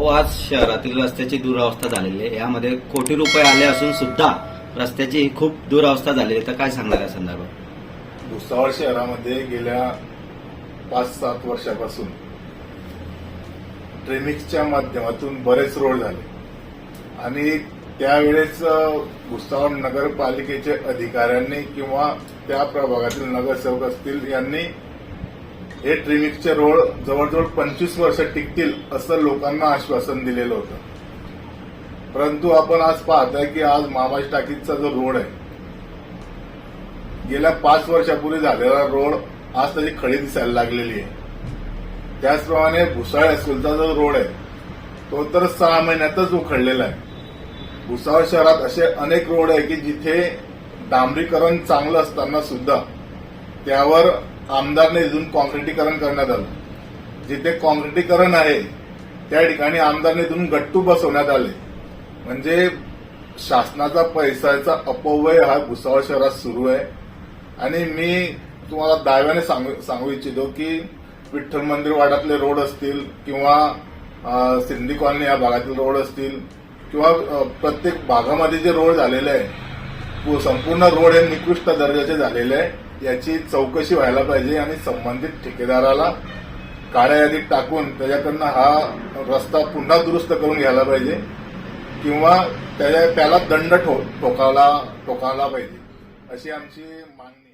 हो आज शहरातील रस्त्याची दुरावस्था झालेली आहे. यामध्ये कोटी रुपये आले असून सुद्धा रस्त्याची खूप दुरावस्था झालेली आहे. तर काय सांगणार या संदर्भात? भुसावळ शहरामध्ये गेल्या पाच सात वर्षापासून ट्रेनिक्सच्या माध्यमातून बरेच रोड झाले. आणि त्यावेळेस भुसावळ नगरपालिकेच्या अधिकाऱ्यांनी किंवा त्या प्रभागातील नगरसेवक असतील यांनी हे ट्रेमिक्सचे रोड जवळजवळ पंचवीस वर्ष टिकतील असं लोकांना आश्वासन दिलेलं होतं. परंतु आपण आज पाहताय की आज मामाज टाकीचा जो रोड आहे गेल्या पाच वर्षापूर्वी झालेला रोड आज त्याची खळी दिसायला लागलेली आहे. त्याचप्रमाणे भुसाळ हायस्कूलचा जो रोड आहे तो तर सहा महिन्यातच उखडलेला आहे. भुसावळ शहरात असे अनेक रोड आहे की जिथे डांबरीकरण चांगलं असताना सुद्धा त्यावर आमदारने निधून कॉन्क्रिटीकरण करण्यात आलं. जिथे कॉन्क्रिटीकरण आहे त्या ठिकाणी आमदारने निधून गट्टू बसवण्यात आले. म्हणजे शासनाचा पैशाचा अपव्यय हा भुसावळ शहरात सुरू आहे. आणि मी तुम्हाला दाव्याने सांगू सांगू इच्छितो की विठ्ठल मंदिर वाड्यातले रोड असतील किंवा सिंधी कॉलनी या भागातील रोड असतील किंवा प्रत्येक भागामध्ये जे रोड झालेले आहे संपूर्ण रोड हे निकृष्ट दर्जाचे झालेले आहे. याची चौकशी व्हायला पाहिजे आणि संबंधित ठेकेदाराला काळ्या यादीत टाकून त्याच्याकडनं हा रस्ता पुन्हा दुरुस्त करून घ्यायला पाहिजे किंवा त्याच्या त्याला दंड ठो- ठोकावला ठोकावला पाहिजे. अशी आमची मागणी